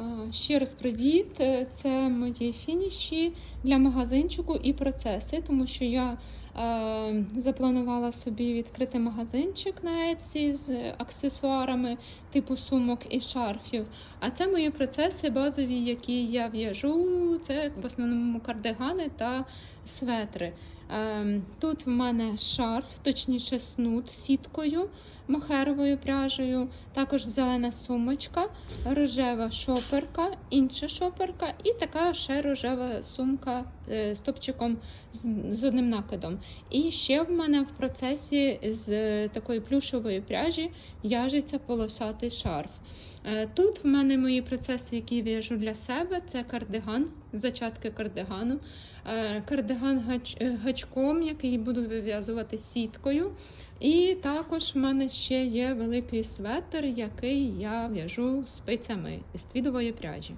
А, Ще раз привіт! Е, Це мої фініші для магазинчику і процеси, тому що я е, запланувала собі відкрити магазинчик на Etsy з аксесуарами типу сумок і шарфів. А це мої процеси базові, які я в'яжу. Це в основному кардигани та светри. Ем, Тут в мене шарф, точніше снуд сіткою, мохеровою пряжею, також зелена сумочка, рожева шоперка, інша шоперка і така ще рожева сумка е, з топчиком з, з одним накидом. І ще в мене в процесі з такої плюшової пряжі в'яжеться полосатий шарф. Е, Тут в мене мої процеси, які в'яжу для себе, це кардиган, зачатки кардигану. Е, Кардиган е, гачком, який буду вив'язувати сіткою. І також в мене ще є великий светр, який я в'яжу спицями з твідової пряжі.